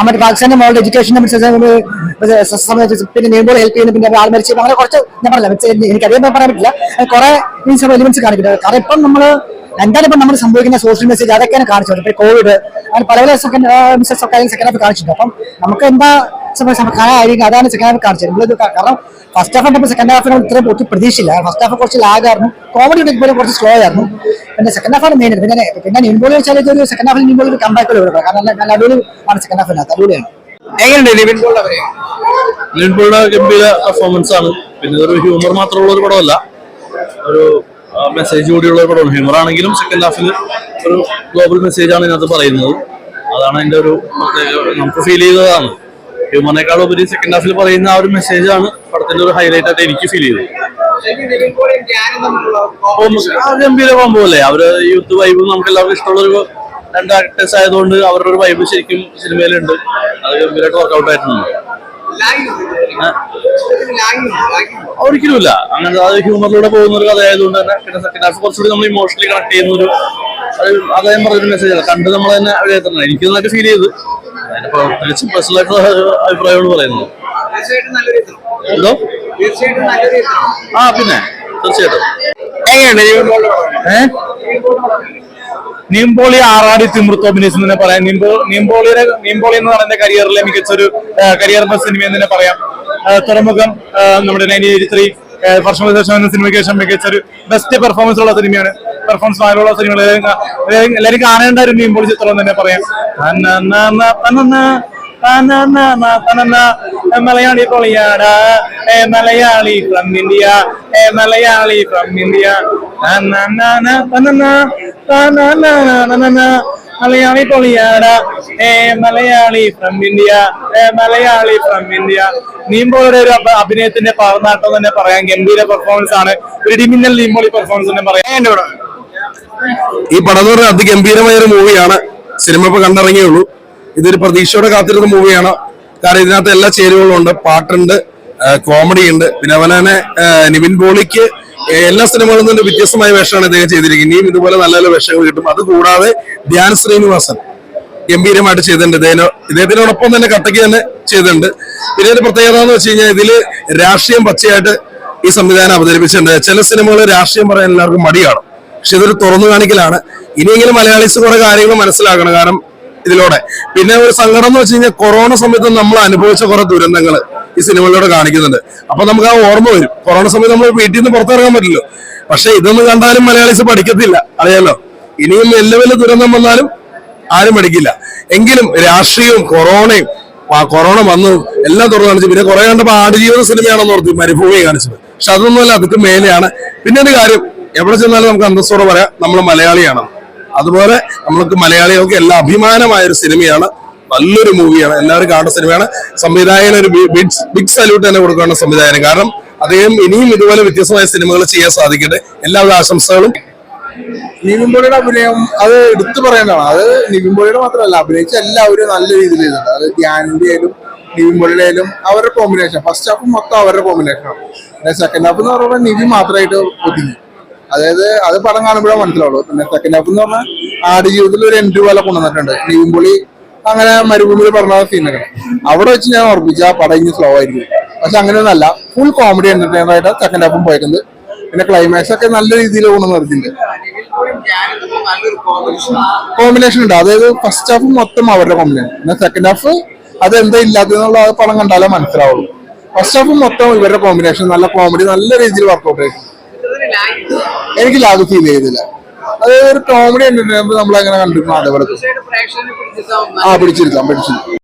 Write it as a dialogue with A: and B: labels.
A: മറ്റേ പാകിസ്ഥാന്റെ മോളുടെ എഡ്യൂക്കേഷൻ സംബന്ധിച്ച് പിന്നെ നീമ്പോൾ ഹെൽപ്പ് ചെയ്യുന്നു പിന്നെ ആൾ മരിച്ചു അങ്ങനെ കുറച്ച് ഞാൻ പറഞ്ഞില്ല. എനിക്ക് അതേ പറയാൻ പറ്റില്ല. കുറെ എലിമെന്റ്സ് കാണിക്കുന്നത് കാരണം ഇപ്പം നമ്മൾ എന്താണ് ഇപ്പം നമ്മൾ സംഭവിക്കുന്ന സോഷ്യൽ മെസ്സേജ് അതൊക്കെയാണ് കാണിച്ചത്. ഇപ്പൊ കോവിഡ് അങ്ങനെ പല പല സെക്കൻഡ് മിസ്സസ് ഒക്കെ സെക്കൻഡ് ഹാഫ് കാണിച്ചിട്ടുണ്ട്. അപ്പം നമുക്ക് എന്താ ആയിരിക്കും. അതാണ് സെക്കൻഡ് ഹാഫ് കാണിച്ചത്. നമ്മളിത് കാരണം ഫസ്റ്റ് ഹാഫ് കണ്ടപ്പോൾ സെക്കൻഡ് ഹാഫിന് ഇത്രയും ഒത്തിരി പ്രതീക്ഷയില്ല. ഫസ്റ്റ് ഹാഫ് കുറച്ച് ലാഗായിരുന്നു കോമഡി ഉണ്ടെങ്കിൽ കുറച്ച് സ്ലോ ആയിരുന്നു. പിന്നെ സെക്കൻഡ് ഹാഫാണ് മെയിൻ പിന്നെ പിന്നെ നിൻബോളി വെച്ചാൽ ഇതൊരു സെക്കൻഡ് ഹാഫിൽ നിൻബോളി ഒരു കമ്പാക്ക് കൊടുക്കുക കാരണം നല്ല- നല്ല അടിപൊളി ആണ് സെക്കൻഡ് ഹാഫിനകത്ത് അടിപൊളിയാണ്.
B: എങ്ങനെയുണ്ട്
C: ഗംഭീര പെർഫോമൻസ് ആണ്. പിന്നെ ഒരു ഹ്യൂമർ മാത്രമുള്ള ഒരു പടമല്ല. ഒരു മെസ്സേജ് കൂടിയുള്ള പടമാണ് ഹ്യൂമർ ആണെങ്കിലും സെക്കൻഡ് ഹാഫിൽ ഒരു ഗ്ലോബൽ മെസ്സേജാണ് ഇതിനകത്ത് പറയുന്നത്. അതാണ് അതിന്റെ ഒരു നമുക്ക് ഫീൽ ചെയ്തതാണ്. ഹ്യൂമറിനേക്കാൾ ഉപരി സെക്കൻഡ് ഹാഫിൽ പറയുന്ന ആ ഒരു മെസ്സേജ് ആണ് പടത്തിന്റെ ഒരു ഹൈലൈറ്റ് ആയിട്ട് എനിക്ക് ഫീൽ ചെയ്തത്. ഗംഭീര കോമ്പോ അവർ യൂത്ത് വൈബ് നമുക്ക് എല്ലാവർക്കും ഇഷ്ടമുള്ള ഒരു രണ്ട് ആക്ടേഴ്സ് ആയതുകൊണ്ട് അവരുടെ ഒരു വൈബ് ശരിക്കും സിനിമയിലുണ്ട് അത് ഗംഭീരമായിട്ട് വർക്കൗട്ട് ആയിട്ടുണ്ട്. ഒരിക്കലും ഇല്ല അങ്ങനെ അത് ഹ്യൂമറിലൂടെ പോകുന്ന ഒരു കഥയായതുകൊണ്ട് തന്നെ പിന്നെ സെക്കൻഡ് ഹാഫ് കുറച്ചുകൂടി നമ്മൾ ഇമോഷണലി കണക്ട് ചെയ്യുന്ന ഒരു അദ്ദേഹം പറഞ്ഞൊരു മെസ്സേജ് അല്ല കണ്ട് നമ്മൾ തന്നെ എഴുതുന്നത് എനിക്ക് നന്നായിട്ട് ഫീൽ ചെയ്ത്. അതിന്റെ പ്രത്യേകിച്ച് പേഴ്സണൽ ആയിട്ടുള്ള അഭിപ്രായമാണ് പറയുന്നത്. എന്തോ? ആ പിന്നെ. തീർച്ചയായിട്ടും.
B: പടം?
D: നീംപോളി ആറാടി തിമൃത്ത് എന്ന് തന്നെ പറയാം. നീംബോ നീംപോളിയുടെ നീംപോളി എന്ന് പറയുന്ന കരിയറിലെ മികച്ചൊരു കരിയർ സിനിമ എന്ന് തന്നെ പറയാം. തുറമുഖം നമ്മുടെ നയന്റീൻ എയ്റ്റി ത്രീ വർഷങ്ങൾക്ക് ശേഷം എന്ന സിനിമയ്ക്ക് ശേഷം മികച്ചൊരു ബെസ്റ്റ് പെർഫോമൻസ് ഉള്ള സിനിമയാണ്. പെർഫോമൻസ് ആയിട്ടുള്ള സിനിമകൾ. എല്ലാവരും കാണേണ്ട ഒരു നീംപോളി ചിത്രം തന്നെ പറയാം. Malayali പൊളിയാടാ. Malayali from India Malayali from India Malayali പൊളിയാട. ഏ മലയാളി ഫ്രം ഇന്ത്യ ഏ മലയാളി ഫ്രം ഇന്ത്യ നീമ്പോളുടെ ഒരു അഭിനയത്തിന്റെ പവർനാട്ടം തന്നെ പറയാം. ഗംഭീര പെർഫോമൻസ് ആണ്. ഒരു ഡിമിന്നൽ നീമ്പോളി പെർഫോമൻസ് തന്നെ പറയാം?
E: ഈ പടം എന്ന് പറഞ്ഞാൽ അതിഗംഭീരമായ ഒരു മൂവിയാണ് സിനിമ ഇപ്പൊ കണ്ടിറങ്ങിയേ ഉള്ളൂ. ഇതൊരു പ്രതീക്ഷയോടെ കാത്തിരുന്ന മൂവിയാണ് കാരണം ഇതിനകത്ത് എല്ലാ ചേരുവകളും ഉണ്ട്. പാട്ടുണ്ട് കോമഡി ഉണ്ട്. പിന്നെ അതുപോലെ തന്നെ നിവിൻ പോളിക്ക് എല്ലാ സിനിമകളിൽ നിന്നും വ്യത്യസ്തമായ വേഷമാണ് ഇദ്ദേഹം ചെയ്തിരിക്കുന്നത്. ഇനിയും ഇതുപോലെ നല്ല നല്ല വേഷങ്ങൾ കിട്ടും. അതുകൂടാതെ ധ്യാൻ ശ്രീനിവാസൻ ഗംഭീരമായിട്ട് ചെയ്തിട്ടുണ്ട്. ഇദ്ദേഹം ഇദ്ദേഹത്തിനോടൊപ്പം തന്നെ കട്ടയ്ക്ക് തന്നെ ചെയ്തിട്ടുണ്ട്. പിന്നെ ഒരു പ്രത്യേകത എന്ന് വെച്ച് കഴിഞ്ഞാൽ ഇതിൽ രാഷ്ട്രീയം പച്ചയായിട്ട് ഈ സംവിധാനം അവതരിപ്പിച്ചിട്ടുണ്ട്. ചില സിനിമകൾ രാഷ്ട്രീയം പറയാൻ എല്ലാവർക്കും മടിയാണ്. പക്ഷെ ഇതൊരു തുറന്നു കാണിക്കലാണ്. ഇനിയെങ്കിലും മലയാളീസ് കുറെ കാര്യങ്ങൾ മനസ്സിലാക്കണം. കാരണം ഇതിലൂടെ. പിന്നെ ഒരു സങ്കടം എന്ന് വെച്ച് കഴിഞ്ഞാൽ കൊറോണ സമയത്ത് നമ്മൾ അനുഭവിച്ച കുറെ ദുരന്തങ്ങൾ ഈ സിനിമകളിലൂടെ കാണിക്കുന്നുണ്ട്. അപ്പൊ നമുക്ക് ആ ഓർമ്മ വരും. കൊറോണ സമയത്ത് നമ്മൾ വീട്ടിൽ നിന്ന് പുറത്തിറങ്ങാൻ പറ്റില്ലോ പക്ഷെ ഇതൊന്നും കണ്ടാലും മലയാളീസ് പഠിക്കത്തില്ല. അറിയാലോ? ഇനിയും വലിയ വലിയ ദുരന്തം വന്നാലും ആരും പഠിക്കില്ല. എങ്കിലും രാഷ്ട്രീയവും കൊറോണയും കൊറോണ വന്നു എല്ലാം തുറന്നു കാണിച്ചു. പിന്നെ കുറെ കണ്ടപ്പോ ആടുജീവിത സിനിമയാണെന്ന് ഓർത്തി മരുഭൂമി കാണിച്ചത്. പക്ഷെ അതൊന്നുമല്ല അതൊക്കെ മേലെയാണ്. പിന്നെ ഒരു കാര്യം എവിടെ ചെന്നാലും നമുക്ക് അന്തസ്സോടെ പറയാം നമ്മൾ മലയാളിയാണ്. അതുപോലെ നമ്മൾക്ക് മലയാളികൾക്ക് എല്ലാ അഭിമാനമായ ഒരു സിനിമയാണ്. നല്ലൊരു മൂവിയാണ്. എല്ലാവരും കാണുന്ന സിനിമയാണ്. സംവിധായകന് ഒരു ബിഗ് സല്യൂട്ട് തന്നെ കൊടുക്കുകയാണ് സംവിധായകന്. കാരണം അദ്ദേഹം ഇനിയും ഇതുപോലെ വ്യത്യസ്തമായ സിനിമകൾ ചെയ്യാൻ സാധിക്കട്ടെ. എല്ലാവിധ ആശംസകളും.
F: നിവിൻ പോളിയുടെ അഭിനയം അത് എടുത്തു പറയേണ്ടതാണ് അത് നിവിൻ പോളിയുടെ മാത്രമല്ല അഭിനയിച്ച എല്ലാവരും നല്ല രീതിയിൽ ചെയ്തിട്ടുണ്ട്. അത് ധ്യാനിന്റെ ആയാലും നിവിൻപോളിയുടെ ആയാലും അവരുടെ കോമ്പിനേഷൻ ഫസ്റ്റ് ഹാഫ് മൊത്തം അവരുടെ കോമ്പിനേഷനാണ് സെക്കൻഡ് ഹാഫ് എന്ന് പറയുമ്പോൾ നിവി മാത്രമായിട്ട് ഒതുങ്ങി. അതായത് അത് പടം കാണുമ്പോഴേ മനസ്സിലാവുള്ളൂ. പിന്നെ സെക്കൻഡ് ഹാഫ് എന്ന് പറഞ്ഞാൽ ആടുജീവിതത്തിൽ ഒരു എൻട്രി പോലെ കൊണ്ടുവന്നിട്ടുണ്ട്. നിവിൻ പോളി അങ്ങനെ മരുഭൂമിയിൽ പറഞ്ഞ സീനൊക്കെ അവിടെ വെച്ച് ഞാൻ ഉറപ്പിച്ച ആ പടം ഇനി സ്ലോ ആയിരിക്കും. പക്ഷെ അങ്ങനെയൊന്നല്ല ഫുൾ കോമഡി എന്റർടൈനർ ആയിട്ട് സെക്കൻഡ് ഹാഫും പോയിട്ടുണ്ട്. പിന്നെ ക്ലൈമാക്സ് ഒക്കെ നല്ല രീതിയിൽ കൊണ്ടു നിർത്തിയിട്ടുണ്ട്
B: കോമ്പിനേഷൻ
F: ഉണ്ട്. അതായത് ഫസ്റ്റ് ഹാഫ് മൊത്തം അവരുടെ കോമ്പിനേഷൻ പിന്നെ സെക്കൻഡ് ഹാഫ് അത് എന്താ ഇല്ലാത്തതെന്നുള്ള പടം കണ്ടാലേ മനസ്സിലാവുള്ളൂ. ഫസ്റ്റ് ഹാഫ് മൊത്തം ഇവരുടെ കോമ്പിനേഷൻ നല്ല കോമഡി നല്ല രീതിയിൽ വർക്കൗട്ട് ആയിരുന്നു എനിക്ക് ലാഗ് ഫീൽ ചെയ്തില്ല. അതായത് ഒരു കോമഡി എന്റർടൈൻമെന്റ് നമ്മൾ അങ്ങനെ കണ്ടിരുന്നു അതേപോലെ ആ പിടിച്ചിരുത്താം പിടിച്ചിരുത്താം